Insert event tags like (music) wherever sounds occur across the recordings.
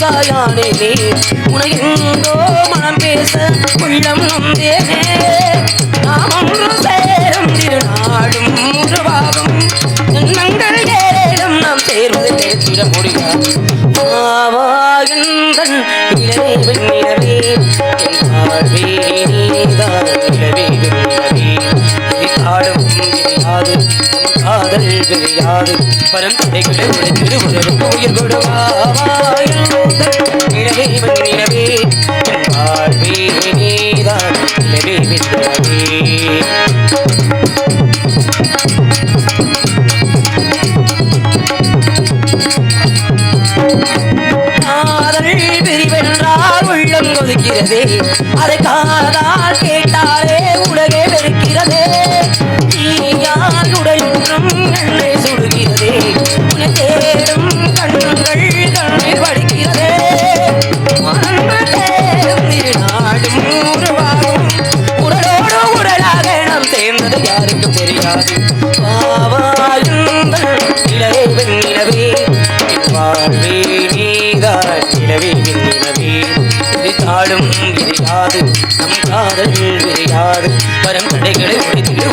காற்றில் தூசாயானே நீ உனக்கெங்கோ மனம் பேச உள்ளம் நொந்தேனே நாம் ஒன்று சேரும் திருநாடும் உருவாகும். எண்ணங்கள் ஏழும் நாம் சேர்வது தேர்த்திட முடியாது ஆவாயந்தன் வெண்ணிலவே. என் நீதான் வெண்ணிலவே. காதல் பரந்தடைகளை உடைத்திடு உணரும் கோயில் கொடுவாவாயந்தன்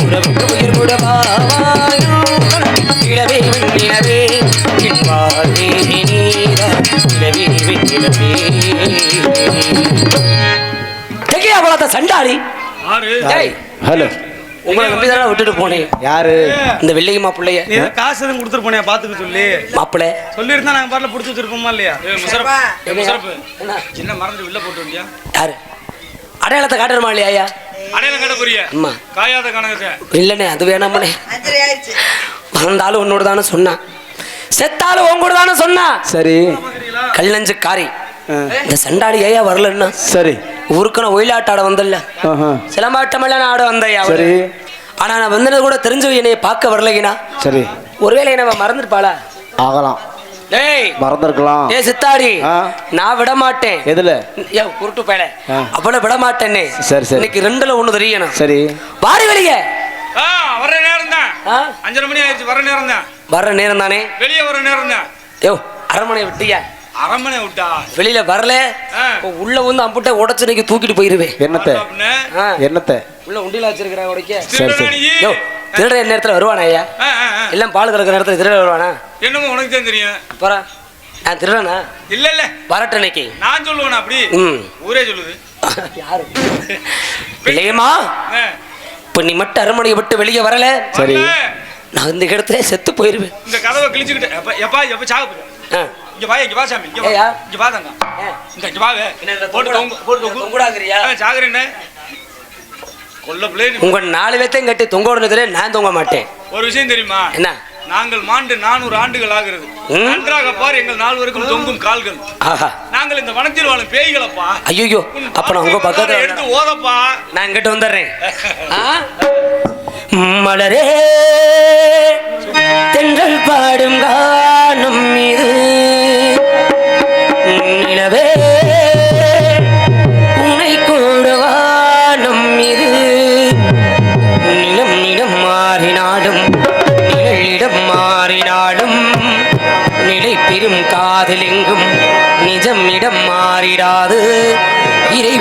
உறவுக்கு உயிர் சண்டாளி ஹலோ. உங்களை நம்பி தானே விட்டுட்டு போனேன். யாரு? இந்த வெள்ளைய மாப்பிள்ளைய. நீ ஏதோ காசு எதுவும் கொடுத்துட்டு போனியா பாத்துக்க சொல்லி? மாப்பிள்ளை. சொல்லியிருந்தா நாங்க பாட்டில் பிடிச்சி வச்சிருப்போமா இல்லையா? சின்ன மறந்து வெளில போட்டு வந்தியா? யாரு? அடையாளத்தை காட்டணுமா இல்லையா ஐயா? அடையாளம் கடை புரிய அம்மா. காயாத கணக்கு இல்லைண்ணே அது வேணாமண்ணே வந்தாலும் உன்னோட தானே சொன்னான் செத்தாலும் உன் கூட தானே சொன்னா. சரி. கல்லஞ்சு காரி. இந்த சண்டாடி ஐயா வரலன்னா? சரி. ஊருக்கு நான் ஒயிலாட்ட ஆட வந்தல்ல. ஆஹா, சிலம்பாட்டமெல்லாம் நான் ஆட வந்தையா சரி. ஆனா நான் வந்தது கூட தெரிஞ்சு என்னைய பார்க்க வரலைங்கண்ணா சரி. ஒருவேளை என்ன மறந்துருப்பாளா? ஆகலாம். டேய் மறந்துருக்கலாம். ஏ சித்தாடி. நான் விட மாட்டேன் எதுல? ஏ குருட்டு பேல விட மாட்டேன்னு சரி, சரி. இன்னைக்கு ரெண்டுல ஒண்ணு தெரியணும். சரி. வாரி வெளியே. ஆ வர நேரம் தான்? அஞ்சரை மணி ஆயிடுச்சு வர நேரம் தான். வர்ற நேரம் தானே? வெளியே வர நேரம் தான். யோ அரண்மனை விட்டியா? அரண்மனை விட்டா? வெளியில வரல. உள்ள வந்து அம்புட்ட உடச்சு இன்னைக்கு தூக்கிட்டு போயிருவேன். என்னத்த. என்னத்த? உள்ள உண்டியில வச்சிருக்கிறேன் உடைக்க. சரி, சரி. திருட நேரத்துல வருவானா ஐயா. எல்லாம் பால் கறக்கிற நேரத்துல திருட வருவானா? என்னமோ உனக்கு தான் தெரியும். போறா. நான் திருடனா? இல்ல இல்ல. வரட்டும் இன்னைக்கு. நான் சொல்லுவேன் அப்படி? ம். ஊரே சொல்லுது. யாரு? (laughs) ஆ. இப்ப நீ மட்டும் அரண்மனையை விட்டு வெளியே வரல. சரி. நான் இந்த இடத்துல செத்து போயிருவேன். இந்த கதவை கிழிச்சுக்கிட்டு எப்ப எப்பா எப்ப சாக ஆ. இங்க வா இங்க வா சாமி இங்க. வா. இங்க வா தங்க இங்க இதுல போட்டு போட்டு? ஆ, சாகுறேன்னு உங்க நாலு பேத்தையும் கட்டி தொங்க விடுனதுல நான் தொங்க மாட்டேன். ஒரு விஷயம் தெரியுமா? என்ன? நாங்கள் மாண்டு நானூறு ஆண்டுகள் ஆகிறது. நன்றாக பார் எங்கள் நால்வருக்கும் தொங்கும் கால்கள். ஆஹா. நாங்கள் இந்த வனத்தில் வாழும் பேய்களப்பா. ஐயோ அப்ப நான் உங்க பாசத்தை பக்கத்துல எடுத்து. ஓதப்பா. நான் இங்கிட்ட வந்துடுறேன். ஆ? மலரே தென்றல் பாடும் கானம் இது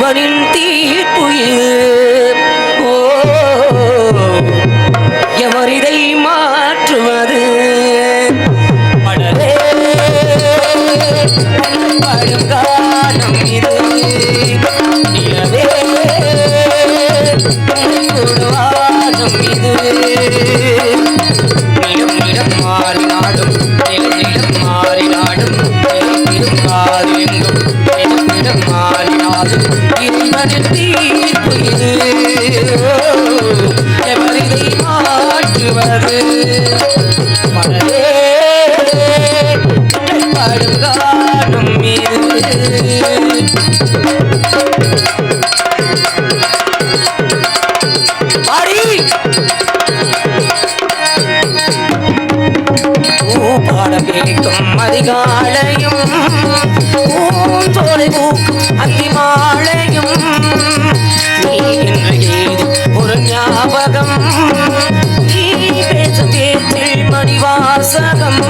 করিল ध्रुवगम् हीपेच तीर्थि मणिवासगम्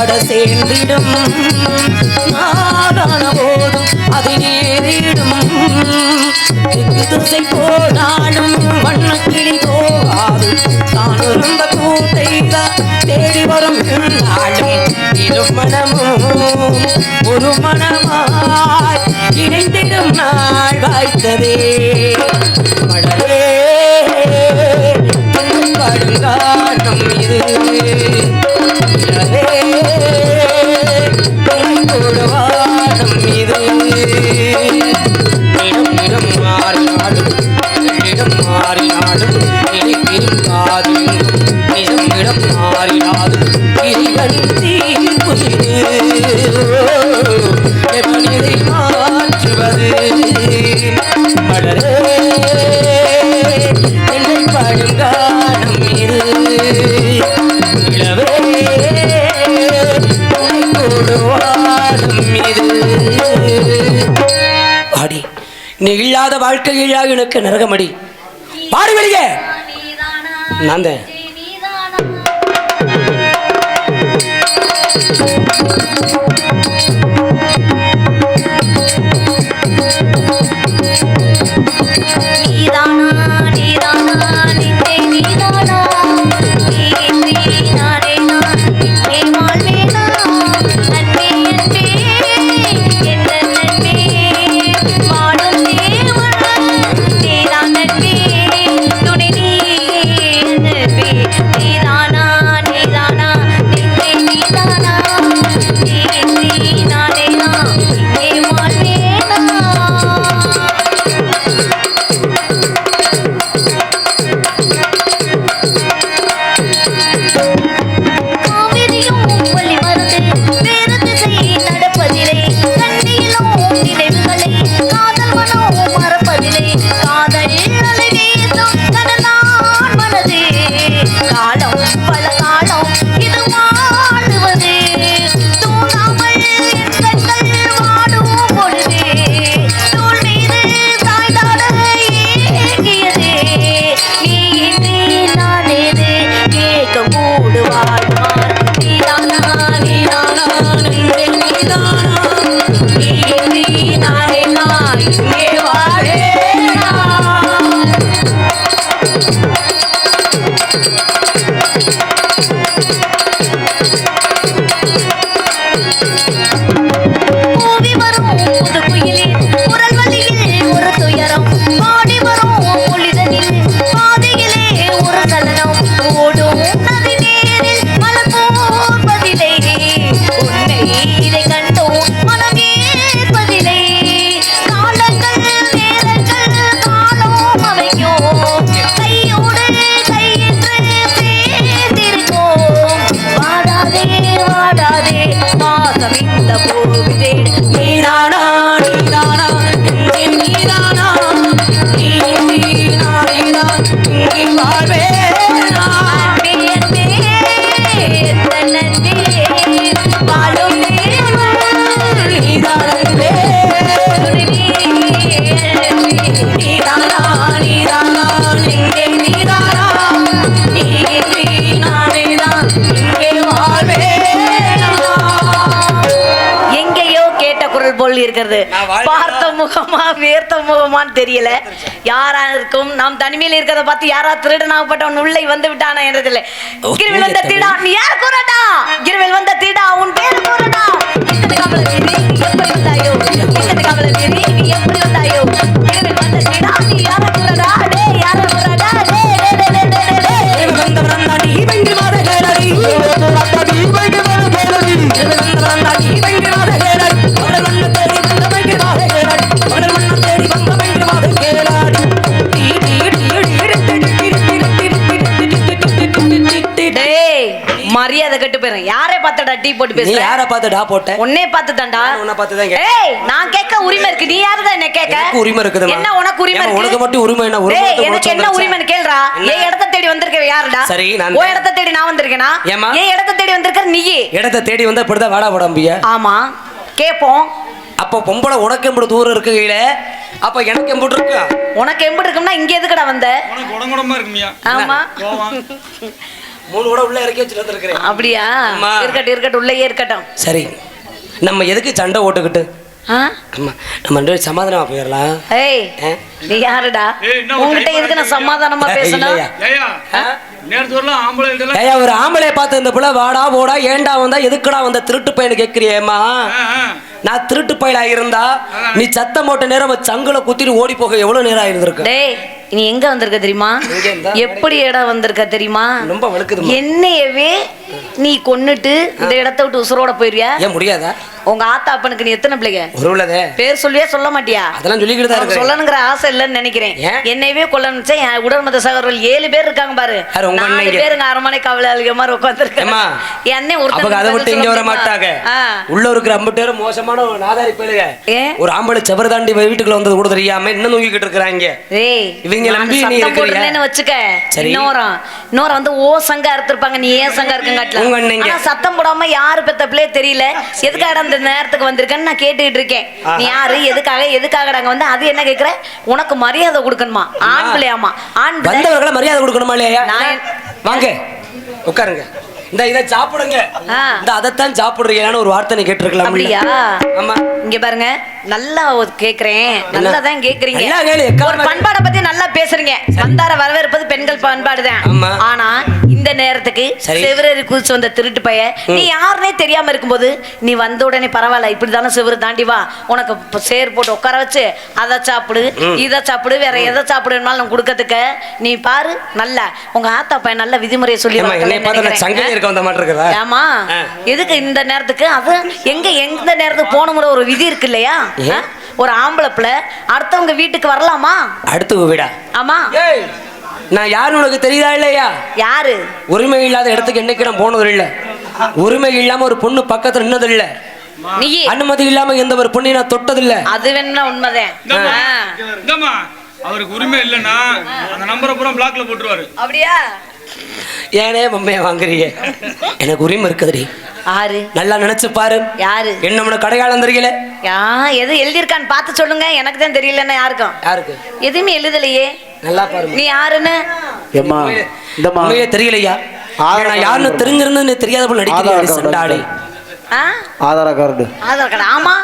அட சேர்ந்திடும் நாடான போதும் அது நேரிடும். திசை போல் வாழ்க்கையிலா எனக்கு நரகமடி. பாடு வெளியே. நான் தான். Yeah. முகமா வேர்த்த முகமான்னு தெரியல. யாரா இருக்கும் நாம் தனிமையில் இருக்கிறத பார்த்து யாரா திருடனாகப்பட்டவன் உள்ளே வந்து விட்டானா என்றதில்லை கிருவில் வந்த தீடா நீ யார் கூறட்டா கிருவில் வந்த தீடா உன் பேர் கூறட்டா பார்த்தடா டீ போட்டு நீ பேசுற யார பார்த்து டா போட்ட? உன்னே பார்த்து தான்டா உன்னை பார்த்து தான். ஏய் நான் கேட்க உரிமை இருக்கு. நீ யாருதான் என்ன கேட்க? எனக்கு உரிமை இருக்குதும்மா. என்ன உனக்கு உரிமை இருக்கு? உனக்கு மட்டும் உரிமை என்ன? உரிமை எனக்கு என்ன? உரிமைன்னு கேளுடா? ஏன் இடத்த தேடி வந்திருக்க யாருடா? சரி, நான் ஓ இடத்த தேடி நான் வந்திருக்கேனா? ஏன் இடத்த தேடி வந்திருக்க நீ இடத்த தேடி வந்தா இப்படிதான் வாடா உடம்பிய. ஆமா. கேப்போம். அப்ப பொம்பளை உனக்கு எம்படி தூரம் இருக்கு கையில அப்ப எனக்கு எம்படி இருக்கு? உனக்கு எம்பிட்டு இருக்கும்னா இங்க எதுக்குடா வந்த? உனக்கு உடம்புடமா இருக்குமியா. ஆமா. மூணு கூட உள்ள இறக்கி வச்சுட்டு வந்திருக்கிறேன். அப்படியா. இருக்கட்டும் இருக்கட்டும் உள்ளேயே இருக்கட்டும். சரி நம்ம எதுக்கு சண்டை ஓட்டுக்கிட்டு? நம்ம ரெண்டு சமாதானமா போயிடலாம். ஏய்? நீ யாருடா? type எதுக்கு நான் சமாதானமா பேசணும்? ஏயா ஒரு ஆம்பளைய பார்த்து இந்த புள்ள வாடா போடா ஏன்டா வந்தா எதுக்குடா வந்த திருட்டு பையனு கேக்குறியேம்மா. நான் திருட்டு பையலா இருந்தா நீ சத்தம் போட்ட நேரம் சங்குல குத்திட்டு ஓடி போக எவ்வளவு நேரம் ஆயிருந்திருக்கு டேய் நீ எங்க வந்திருக்க தெரியுமா? எப்படி இடம் வந்திருக்க தெரியுமா? ரொம்ப வழுக்குதுமா என்னையவே நீ கொன்னுட்டு இந்த இடத்த விட்டு உசுரோட போயிருவியா? ஏன் முடியாதா? உங்க ஆத்தா அப்பனுக்கு நீ எத்தனை பிள்ளைங்க? ஒரு உள்ளதே. பேர் சொல்லியே சொல்ல மாட்டியா? அதெல்லாம் சொல்லிக்கிட்டு தான் சொல்லணுங்கிற ஆசை இல்லைன்னு நினைக்கிறேன்? என்னையவே கொல்லணும் என் உடல் மத சகோதரர்கள் ஏழு பேர் இருக்காங்க பாரு. நாலு அண்ணங்க? பேருங்க அரமனை காவலாளிக மாதிரி என் அண்ணன் அப்ப ஒருத்தன் அதை விட்டு இங்க வர மாட்டாங்க. உள்ள இருக்கிற ஐம்பது பேரும் ஒரு நாதாரி ஆம்பளை செவர் தாண்டி வீட்டுக்குள்ள வந்தது கூட தெரியாம இன்னும் தூங்கிக்கிட்டு இருக்கிறாங்க? ஏய் இவங்க நம்பி நீ? போட்டுருந்தேன்னு வச்சுக்க. இன்னோரம் இன்னோரம் வந்து ஓ சங்க அறுத்திருப்பாங்க நீ ஏன் சங்க இருக்க உங்க அண்ணங்க. சத்தம் போடாம யாரு பெத்த தெரியல. எதுக்காக அந்த நேரத்துக்கு வந்திருக்கேன்னு நான் கேட்டுக்கிட்டு இருக்கேன். நீ யாரு? எதுக்காக? எதுக்காக நாங்க வந்து? அது என்ன கேக்குற? உனக்கு மரியாதை கொடுக்கணுமா? ஆண் பிள்ளையாமா? ஆண் வந்தவர்களை மரியாதை கொடுக்கணுமா இல்லையா? நான் வாங்க. உட்காருங்க. இந்த இதை சாப்பிடுங்க. இந்த அதைத்தான் சாப்பிடுறீங்கன்னு ஒரு வார்த்தை கேட்டிருக்கலாம் அப்படியா? ஆமா. இங்க பாருங்க. நல்லா கேக்குறேன். நல்லா தான் கேக்குறீங்க ஒரு பண்பாடை பத்தி நல்லா பேசுறீங்க. வந்தார வரவேற்பது பெண்கள் பண்பாடு தான். ஆனா இந்த நேரத்துக்கு. சிவரேறி குதிச்சு வந்த திருட்டு பைய நீ யாருனே தெரியாம இருக்கும்போது நீ வந்த உடனே பரவாயில்ல இப்படிதானே சிவரு தாண்டி வா. உனக்கு சேர் போட்டு உட்கார வச்சு அதை சாப்பிடு இதை சாப்பிடு வேற எதை சாப்பிடுனாலும் நான் கொடுக்கறதுக்கு நீ பாரு நல்லா. உங்க ஆத்தா பையன் நல்ல விதிமுறையை சொல்லி ஆமா. எதுக்கு இந்த நேரத்துக்கு? அது எங்க எந்த நேரத்துக்கு போகணுங்கிற ஒரு விதி இருக்கு இல்லையா? ஒரு ஆம்பளை பிள்ளை. அடுத்தவங்க வீட்டுக்கு வரலாமா? அடுத்து விடா? ஆமா. ஏய் நான் யாருன்னு உனக்கு தெரியுதா இல்லையா? யாரு? உரிமை இல்லாத இடத்துக்கு என்னைக்கு நான் போனது இல்ல. உரிமை இல்லாம ஒரு பொண்ணு பக்கத்துல நின்னது இல்ல. நீ அனுமதி இல்லாம எந்த ஒரு பொண்ணை நான் தொட்டது இல்ல. அது வேணா உண்மைதான். அவருக்கு உரிமை இல்லைன்னா அந்த நம்பரை பூரா பிளாக்ல போட்டுருவாரு. அப்படியா? ஏனே மம்மைய வாங்குறீங்க. எனக்கு உரிமை இருக்குதுடி. யாரு நல்லா நினைச்சு பாரு. யாரு? என்ன உனக்கு கடையாளம் தெரியல? யா எது எழுதியிருக்கான்னு பார்த்து சொல்லுங்க. எனக்கு தான் தெரியலன்னா யாருக்கும் யாருக்கு? எதுவுமே எழுதலையே. நல்லா பாருங்க நீ யாருன்னு? தெரியலையா? நான் யாருன்னு தெரிஞ்சிருந்து தெரியாத போல சண்டாளி ஆ? ஆதார் கார்டு ஆதார் கார்டு ஆமா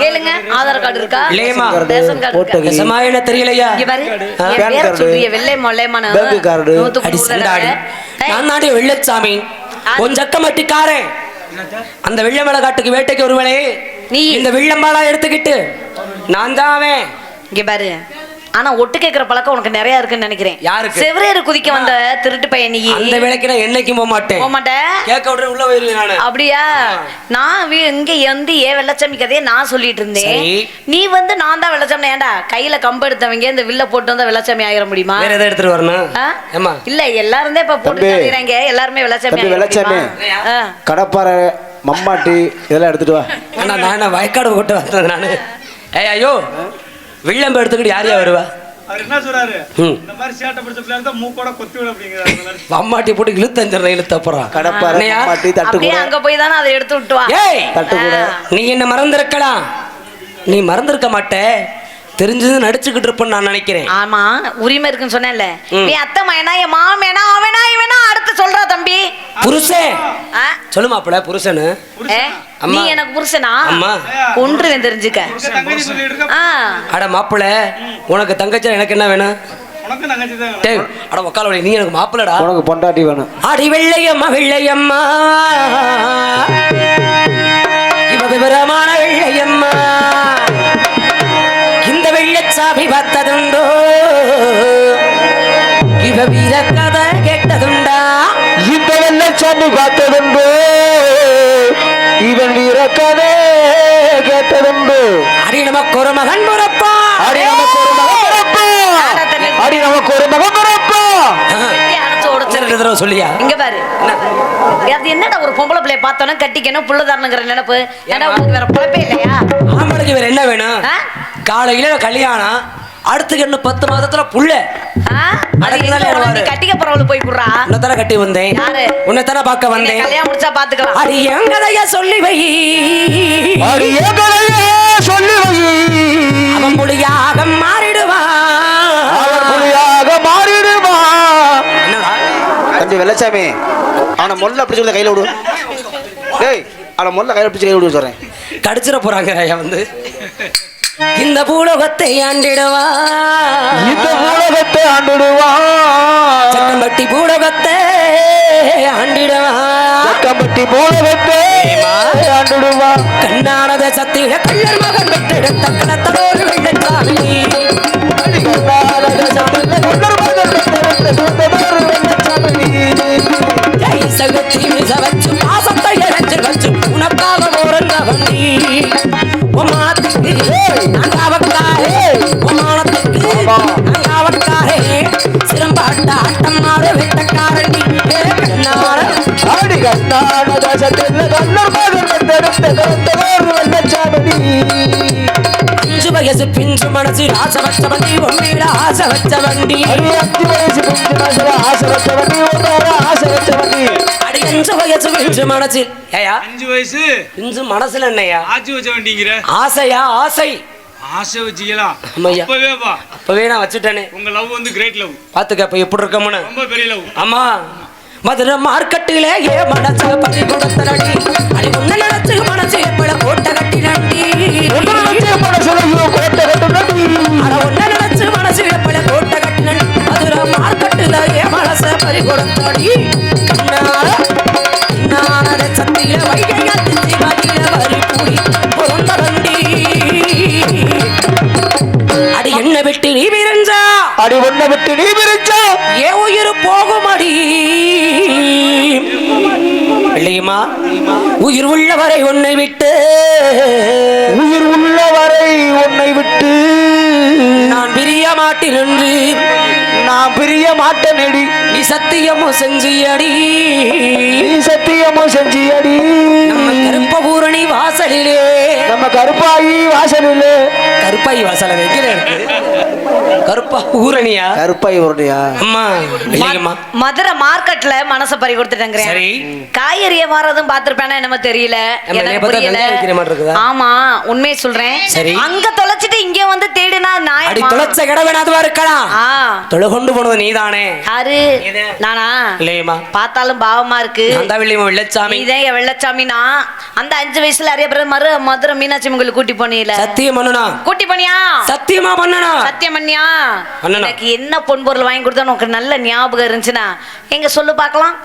கேளுங்க. ஆதார் கார்டு இருக்கா? இல்லையம்மா. ரேஷன் கார்டு இருக்கா? ஓட்டகிரி நிஜமா என்ன தெரியலையா? இங்க பாரு. PAN card. வெள்ளை மொல்லைமான பேங்க் கார்டு. அடி சண்டாளி நான் நாடி வெள்ளச்சாமி. உன் ஜக்கமட்டிக்காரன் அந்த வெள்ளமலை காட்டுக்கு வேட்டைக்கு ஒருவனே நீ. இந்த வெள்ளம்பாலா எடுத்துக்கிட்டு நான் தான் அவன். இங்க பாரு. ஆனா ஒட்டு கேக்குற பழக்கம் உனக்கு நிறைய இருக்குன்னு நினைக்கிறேன். யாருக்கு? செவரேறு குதிக்க வந்த திருட்டு பையன் நீ. அந்த வேலைக்கு நான் என்னைக்கும் போக மாட்டேன். போக மாட்டேன் கேட்க உடனே உள்ள போயிருவேன் நானு. அப்படியா? நான் வீ- இங்க வந்து ஏன் வெள்ளச்சாமி கதையை நான் சொல்லிட்டு இருந்தேன். நீ வந்து நான் தான் வெள்ளச்சாமி ஏன்டா? கையில கம்பு எடுத்தவங்க இந்த வில்ல போட்டு வந்தா வெள்ளச்சாமி ஆயிட முடியுமா? வேற எதை எடுத்துட்டு வரணும்? ஏமா இல்ல எல்லாரும் தான் இப்ப போட்டு தம்பி. காட்டுறாங்க எல்லாருமே வெள்ளச்சாமி வெள்ளச்சாமி. கடப்பாறை மம்மாட்டி இதெல்லாம் எடுத்துட்டு வா. அண்ணா நான் வயக்காடு கொண்டு வந்தது நானு? ஏய் ஐயோ. வெள்ளம்ப எடுத்துக்கிட்டு யார் யார் வருவா? அம்மாட்டி போட்டு இழுத்தஞ்சிடறேன் இழுத்தப்புறம் அங்க போய் தானே அதை எடுத்து விட்டு வா. ஏய்! தட்டு கூட ஆ. நீ என்ன மறந்திருக்கலாம்? நீ மறந்திருக்க மாட்ட. தெரிஞ்சது நடிச்சுக்கிட்டு இருப்பேன்னு நான் நினைக்கிறேன். ஆமா உரிமை இருக்குன்னு சொன்னேன்ல. நீ அத்தை மயனா என் மாமேனா அவனா இவனா அடுத்து சொல்றா தம்பி. புருஷன்? சொல்லு மாப்பிள புருஷனு. நீ எனக்கு புருஷனா? அம்மா. கொன்றுவேன் தெரிஞ்சுக்க. அட மாப்பிள உனக்கு தங்கச்சி எனக்கு என்ன வேணும்? அட உக்கால நீ எனக்கு மாப்பிளடா? உனக்கு பொண்டாட்டி வேணும். அடி வெள்ளையம்மா வெள்ளையம்மா இவ விவரமான வெள்ளையம்மா. இந்த வெள்ளச்சாமி பார்த்ததுண்டோ இவ வீர கதை வெள்ளச்சாமி பார்த்ததுண்டு இவன் வீரக்கதை கேட்டதுண்டு. அடி நமக்கு ஒரு மகன் பிறப்பா. அடி நமக்கு ஒரு மகன் பிறப்பா. அடி நமக்கு ஒரு மகன் பிறப்பா. ரெண்டு தடவை சொல்லியா? இங்க பாரு. அது என்னடா ஒரு பொம்பளை பிள்ளைய பார்த்தோன்னா கட்டிக்கணும் புள்ள தரணுங்கிற நினைப்பு. ஏன்னா உங்களுக்கு வேற பொழப்பே இல்லையா? ஆம்பளைக்கு வேற என்ன வேணும்? காலையில கல்யாணம் அடுத்து இன்னும் பத்து மாதத்துல புள்ள? அது தானே. கட்டிக்க போறவளு போய் குடுறா உன்னைத்தானே கட்டி வந்தேன். யாரு? உன்னைத்தானே பார்க்க வந்தேன். கல்யாணம் முடிச்சா பாத்துக்கலாம். அடி என் கதைய சொல்லி வை. அடி ஏகலையே சொல்லி வை. அவன் புலியாக அவர் மாறிடுவான் புலியாக மாறிடுமா என்னடா? தம்பி வெள்ளச்சாமி அவனை மொல்ல பிடிச்சி கொடுத்த கையில் விடு. டேய் அவனை மொல்ல கையில் பிடிச்சி கையில் விடு சொல்கிறேன் கடிச்சிட போறாங்க ஐயா வந்து. இந்த பூலோகத்தை ஆண்டிடுவான் இந்த உலகத்தை ஆண்டுடுவான் சக்கம்பட்டி பூலோகத்தை ஆண்டிடுவான் சக்கம்பட்டி பூலகத்தை ஆண்டுடுவான் கண்ணானத சத்திர கள்ளர் மகன் பெற்றெடுத்த கணத்தலோடு வெள்ளச்சாமி ஜெய் சகத்தி மிச பிஞ்சு மனசு ஆசை வச்ச வண்டி உண்மையில ஆசை வச்ச வண்டி. அடி அஞ்சு வயசு பிஞ்சு மனசுல ஆசை வச்ச வண்டி ஆசை வச்ச வண்டி. அடி அஞ்சு வயசு பிஞ்சு மனசு ஏயா அஞ்சு வயசு? பிஞ்சு மனசுல என்னையா? ஆட்சி வச்ச வேண்டிங்கிற? ஆசையா ஆசை. ஆசை வச்சுக்கலாம் ஆமாய்யா. அப்பவே வா. அப்பவே நான் வச்சுட்டேனே. உங்க லவ் வந்து கிரேட் லவ் பாத்துக்க இப்ப எப்படி இருக்கமுன்னு ரொம்ப பெரிய லவ் ஆமா. மதுரை மார்க்கெட்டிலே ஏ மனசு பறி அடி. நினைச்சு மனசு எப்பட கண்ணார கண்ணார சத்தியில வரி கூடி பொருந்த வண்டி அடி என்ன விட்டு நீ விரிஞ்சா? அடி ஒன்ன விட்டு நீ பிரிச்சா ஏ உயிர் போகுமடி. இல்லையுமா உயிர் உள்ளவரை உன்னை விட்டு. உயிர் உள்ளவரை உன்னை விட்டு. நான் பிரிய மாட்டேன் என்று நான் பிரிய மாட்டேனடி. நீ சத்தியமும் செஞ்சியடி. நீ சத்தியமும் செஞ்சியடி. நம்ம கருப்ப பூரணி வாசலிலே. நம்ம கருப்பாயி வாசலிலே. கருப்பாயி வாசல வைக்கிற இருக்கு கருப்பா ஊரணியா? கருப்பாய் உருடையா அம்மா இல்லைங்கம்மா. மதுரை மார்க்கெட்ல மனச பறி கொடுத்துட்டேங்கிறேன். சரி. காய்கறிய மாறதும் பாத்திருப்பேனா என்னமோ தெரியல. எனக்கு புரியல? ஆமா உண்மையை சொல்றேன். சரி. அங்க தொலைச்சிட்டு இங்க வந்து தேடினா அடி நியாயமா தொலைச்ச கிடவேனாதுவா இருக்கலாம் ஆ. தொலை கொண்டு போனது நீதானே. யாரு? இது. நானா? இல்லையம்மா. பார்த்தாலும் பாவமா இருக்கு. தான் வெள்ளியம்மா வெள்ளச்சாமி. நீதான் என் வெள்ளச்சாமினா அந்த அஞ்சு வயசுல நிறைய பேர் மறு மதுரை மீனாட்சி அம்மன் கூட்டி போனீல சத்தியம் பண்ணனா கூட்டி போனியா? சத்தியமா பண்ணனா சத்தியம் பண்ணணும். எனக்கு என்ன பொன் பொருள் வாங்கி கொடுத்தா உனக்கு நல்ல ஞாபகம் இருந்துச்சுன்னா எங்க சொல்லு பார்க்கலாம்.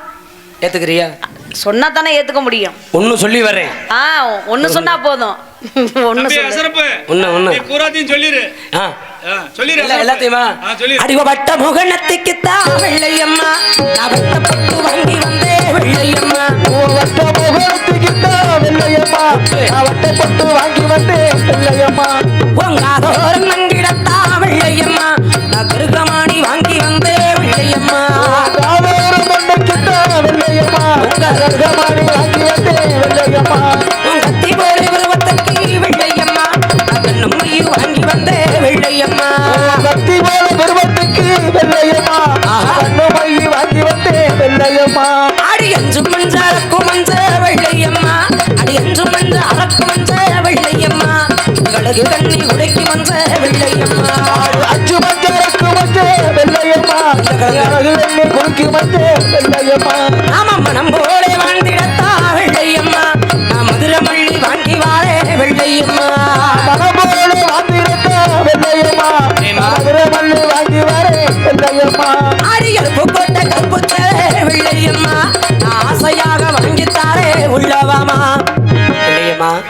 ஏத்துக்கிறியா? சொன்னா தானே ஏத்துக்க முடியும். ஒன்னும் சொல்லி வரேன். ஆ ஒண்ணு சொன்னா போதும். ஒண்ணு அசரப்பு ஒண்ணு ஒண்ணு. நீ பூராத்தையும் சொல்லிரு. ஆ. சொல்லிரு. எல்லாத்தையுமா? தான் வெள்ளையம்மா நான் வெட்டப்பட்டு வாங்கி வந்தே வெள்ளையம்மா. வட்ட முகத்துக்கிட்ட வெள்ளையம்மா நான் வட்டப்பட்டு வாங்கி வந்தேன்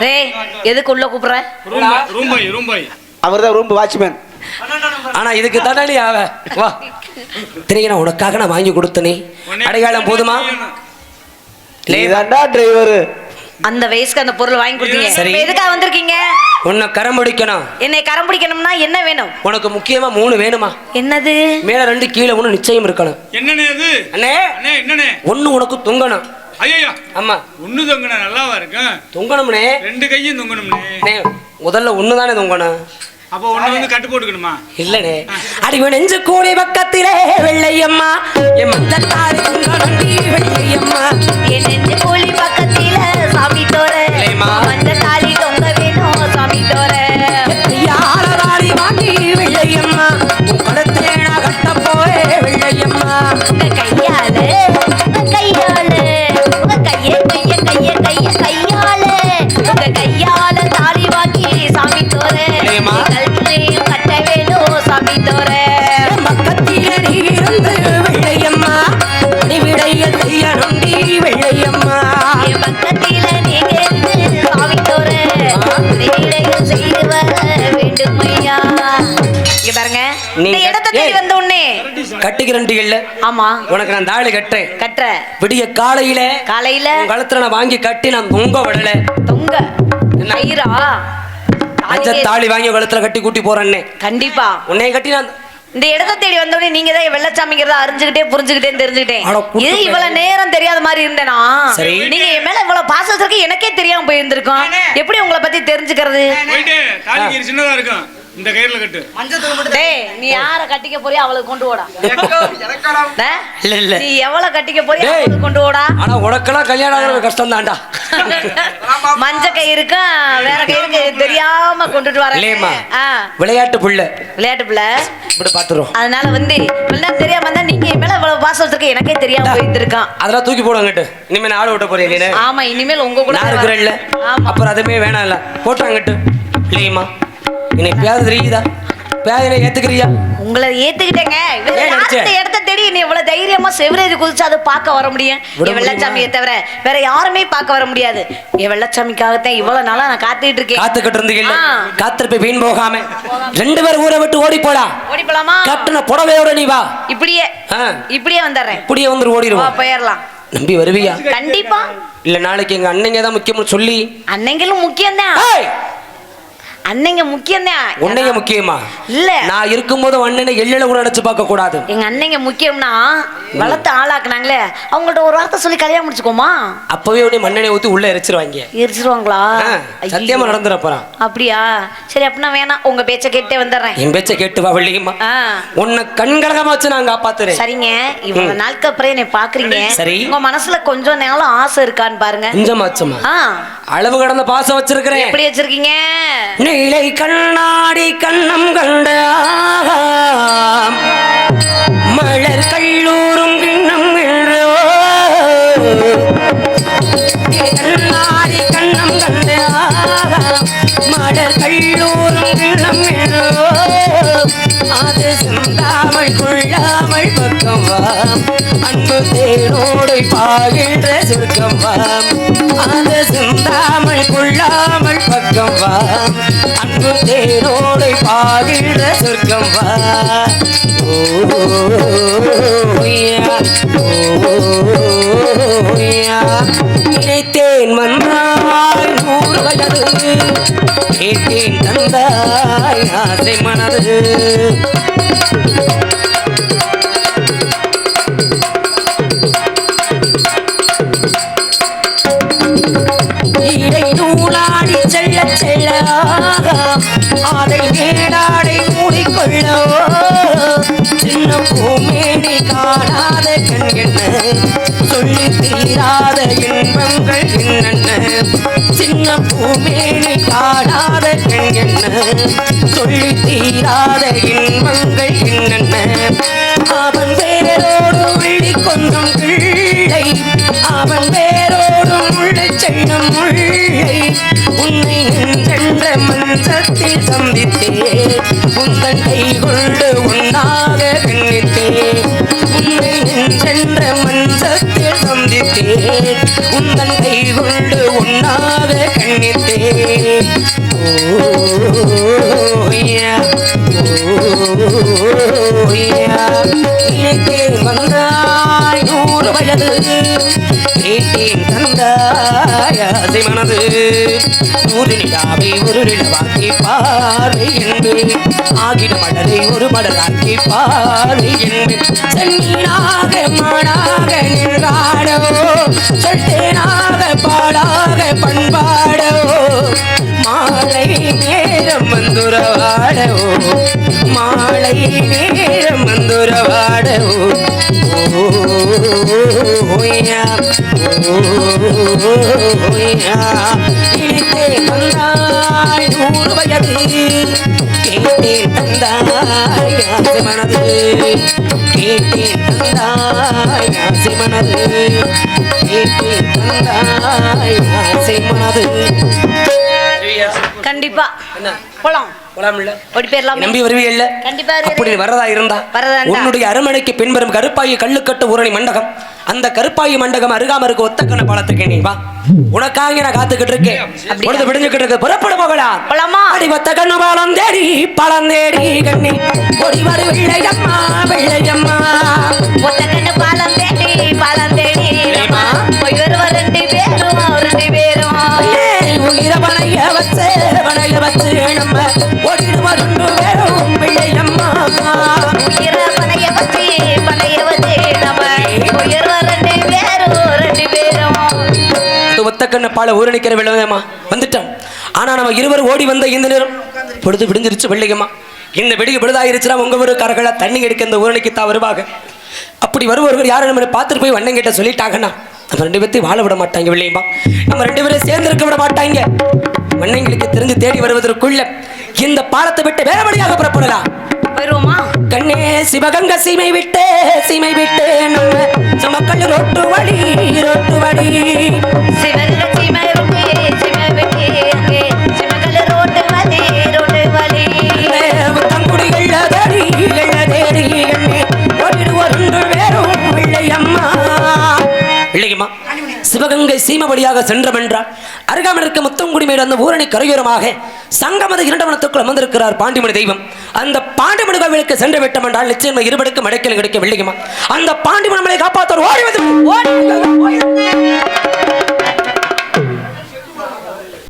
ரே எதுக்கு உள்ள கூப்பிடுற? Room boy, room boy room boy அவர் தான் ரூம் வாட்ச்மேன். ஆனா இதுக்கு தானே ஆவ வா. நான் உனக்காக நான் வாங்கி கொடுத்தனே அடையாளம் போதுமா? நீதான்டா டிரைவர் அந்த வயசுக்கு அந்த பொருள் வாங்கி கொடுத்தீங்க. சரி. எதுக்காக வந்திருக்கீங்க? உன்னை கரம் பிடிக்கணும். என்னை கரம் பிடிக்கணும்னா என்ன வேணும்? உனக்கு முக்கியமா மூணு வேணுமா? என்னது? மேல ரெண்டு கீழே ஒண்ணு நிச்சயம் இருக்கணும். அது? அண்ணே. அண்ணே என்னண்ணே? ஒண்ணு உனக்கு தொங்கணும். ஐயா ஆமா ஒண்ணு தொங்குனா நல்லாவா இருக்கும் தொங்கணும்னே. ரெண்டு கையும் தொங்கணும்னே. முதல்ல ஒண்ணு தானே தொங்கணும்? அப்போ ஒண்ணு வந்து கட்டு போட்டுக்கணுமா? இல்லனே அடிவ நெஞ்சு கூடி பக்கத்திலே வெள்ளையம்மா. என் மஞ்சத்தாரி தொங்கணுண்டி வெள்ளையம்மா. என் நெஞ்சு கோழி பக்கத்தில சாமி தோர கட்டிக்கிறண்டி இல்ல ஆமா. உனக்கு நான் தாலி கட்டேன் கட்டுற. விடிய காலையில காலையில கழுத்துல நான் வாங்கி கட்டி நான் தொங்க விடல. தொங்க. மஞ்ச தாலியே- தாலி வாங்கி கழுத்துல கட்டி கூட்டி போறேன்னே. கண்டிப்பா. உன்னை கட்டி நான் இந்த இடத்தை தேடி வந்தோடனே நீங்க தான் வெள்ளச்சாமிங்கிறத அறிஞ்சுக்கிட்டே புரிஞ்சுக்கிட்டேன்னு தெரிஞ்சுக்கிட்டேன். இது இவ்வளவு நேரம் தெரியாத மாதிரி இருந்தேனா. நீங்க என் மேல இவ்வளவு பாசம் எனக்கே தெரியாம போயிருந்திருக்கும். எப்படி உங்களை பத்தி தெரிஞ்சுக்கிறது? சின்னதா இருக்கும். இந்த கயிறுல கட்டு. டேய் நீ யார கட்டிக்க போறியோ அவளுக்கு கொண்டு ஓடா. இல்ல இல்ல. நீ எவ்வளவு கட்டிக்க போறியோ. அவளுக்கு கொண்டு ஓடா. ஆனா உனக்கெல்லாம் கல்யாணம் ஆகிறது கஷ்டம் தான்டா மஞ்ச கயிறுக்கும் வேற கயிறுக்கு தெரியாம கொண்டுட்டு இல்லையம்மா. வரேன் ஆ, விளையாட்டு புள்ள. விளையாட்டு பிள்ளை. இப்படி பாத்துரும் அதனால வந்து எல்லாம் தெரியாம இருந்தா நீங்க என் மேல இவ்வளவு பாசம் வச்சிருக்க எனக்கே தெரியாம போயிருந்திருக்கான். அதெல்லாம் தூக்கி போடுவாங்கட்டு இனிமே நான் ஆள் விட்ட போறேன் நீ ஆமா இனிமேல் உங்க கூட நான் இருக்கிறேன் இல்ல ஆமா. அப்புறம் அதுமே வேணாம் இல்ல போட்டாங்கட்டு இல்லையம்மா. இன்னைக்கு பேது தெரியுதா? பேதனை ஏத்துக்கிறியா? உங்களை ஏத்துக்கிட்டேங்க. இடத்த தேடி நீ இவ்வளவு தைரியமா செவரேறி குதிச்சு அதை பார்க்க வர முடியும்? என் வெள்ளச்சாமியை தவிர வேற யாருமே பார்க்க வர முடியாது. என் வெள்ளச்சாமிக்காகத்தான் இவ்வளவு நாளா நான் காத்துக்கிட்டு இருக்கேன். காத்துக்கிட்டு இருந்தீங்க. காத்திருப்ப வீண் போகாம. ரெண்டு பேரும் ஊரை விட்டு ஓடி போடா. ஓடி போலாமா? கட்டுன புடவையோட நீ வா. இப்படியே. இப்படியே வந்துடுறேன். இப்படியே வந்து வா ஓடிடுவோம் போயிடலாம். நம்பி வருவியா? கண்டிப்பா. இல்ல நாளைக்கு எங்க அண்ணங்க தான் முக்கியம்னு சொல்லி. அன்னைங்களும் முக்கியம்தான். ஏய், அன்னைங்க முக்கியம்தான். உன்னைய முக்கியமா? இல்ல. நான் இருக்கும்போது அண்ணனை எள்ளில கூட நினைச்சு பார்க்க கூடாது எங்க அன்னைங்க முக்கியம்னா வளர்த்து ஆளாக்குனாங்களே அவங்கள்ட்ட ஒரு வார்த்தை சொல்லி கல்யாணம் முடிச்சுக்கோமா அப்பவே உடனே மண்ணெண்ணெய் ஊத்தி உள்ள எரிச்சிருவாங்க. எரிச்சிருவாங்களா. சத்தியமா நடந்துறப்பறான் அப்படியா? சரி அப்படின்னா வேணாம். உங்க பேச்ச கேட்டே வந்துடுறேன். என் பேச்ச கேட்டு வா வெள்ளியம்மா. உன்னை கண்கலகமா வச்சு நான் காப்பாத்துறேன். சரிங்க. இவ்வளவு நாளுக்கு அப்புறம் என்னை பாக்குறீங்க. சரி. உங்க மனசுல கொஞ்சம் நேரம் ஆசை இருக்கான்னு பாருங்க. கொஞ்சமாச்சம்மா ஆ. அளவு கடந்த பாசம் வச்சிருக்கிறேன். எப்படி வச்சிருக்கீங்க? நீலை கண்ணாடி கண்ணம் கண்ட மலர் கல்லூரும் கிண்ணம் என்றோ கண்ணாடி கண்ணம் கண்ட மலர் கல்லூரும் கிண்ணம் என்றோ அது சிந்தாமல் கொள்ளாமல் பக்கம் வாம். அன்பு தேனோடு பாகின்ற சுருக்கம் பாகின்ற சொர்க்கம் வா ஓயா ஓயா நூறு வயது. கேட்டேன் தந்தாய் ஆசை மனது. இடை நூலாடி செல்ல செல்ல. அதை மேடாடை நூறு கேட்டேன் தந்தாய் ஆசை மனது. நூறு நிலாவை ஒரு நிலவாக்கி பாறை என்று ஆகிட மடலை ஒரு மடலாக்கி பாறை என்று சென்னீனாக மாடாக நின்றாடோ சொல்தேனாக பாடாக பண்பாடோ. மாலை நேரம் வந்துரவாடோ மாலை நேரம் வந்துரவாடோ. ஓய்யா ஓய்யா இனித்தே வந்தாய் நூறு வயது கேட்டேன் தந்தாய் ஆசை மனது கேட்டேன் தந்தாய் ஆசை மனது தந்தாய் ஆசை மனது கண்டிப்பா. போலாம். போலாம்ல ஓடி போயிடலாம் நம்பி வருவீல்ல கண்டிப்பா வருவேன். அப்படி வரதா இருந்தா வரதா இருந்தா. உன்னுடைய அரண்மனைக்கு பின்வரும் கருப்பாயி கல்லுக்கட்டு ஊரணி மண்டகம். அந்த கருப்பாயி மண்டகம் அருகாம இருக்க ஒத்தக்கண்ண பாலத்துக்கு நீ வா. உனக்காக நான் காத்துக்கிட்டு இருக்கேன். பொழுது விடிஞ்சுக்கிட்டு இருக்கு. புறப்படு மகளா? அடி ஒத்த கண்ணு பாலம் தேடி பாலம் தேடி கண்ணி. ஓடி வரு வெள்ளையம்மா வெள்ளையம்மா. ஒத்த கண்ணு பாலம் தேடி பாலம் கண்ண பால ஊரணிக்கிற வெள்ளமா வந்துட்டோம். ஆனா நம்ம இருவரும் ஓடி வந்த இந்த நேரம் பொழுது விடிஞ்சிருச்சு வெள்ளையம்மா. இந்த வெடிக்கு விடுதாயிருச்சுன்னா உங்க ஒரு தண்ணி எடுக்க இந்த ஊரணிக்கு தான் வருவாங்க. அப்படி வருபவர்கள் யாரும் நம்ம பார்த்துட்டு போய் வண்ணம் கிட்ட சொல்லிட்டாங்கன்னா நம்ம ரெண்டு பேர்த்தையும் வாழ விட மாட்டாங்க வெள்ளையம்மா. நம்ம ரெண்டு பேரும் சேர்ந்து இருக்க விட மாட்டாங்க. வண்ணங்களுக்கு தெரிஞ்சு தேடி வருவதற்குள்ள இந்த பாலத்தை விட்டு வேற வழியாக புறப்படலாம். போயிருவோமா கண்ணே சிவகங்க சீமை விட்டு சீமை விட்டு நம்ம சுமக்கல் ரோட்டு வழி ரோட்டு வழி. சிவகங்கை சீமை விட்டு சீமை விட்டு அங்கே ரோட்டு வழி ரோட்டு வழி. தங்குடிகள் வெள்ளையம்மா சிவகங்கை சீம வழியாக சென்றமென்றால் அருகாமல் இருக்க முத்தங்குடிமேடு அந்த ஊரணி கரையோரமாக சங்கமத இரண்டவனத்துக்குள் அமர்ந்திருக்கிறார் பாண்டிமணி தெய்வம். அந்த பாண்டிமணி கோவிலுக்கு சென்று விட்டோம் என்றால் நிச்சயம் இருபடுக்கு மடைக்கல் கிடைக்க வெள்ளையம்மா அந்த பாண்டிமணி மலை காப்பாத்தோர் ஓடி வந்து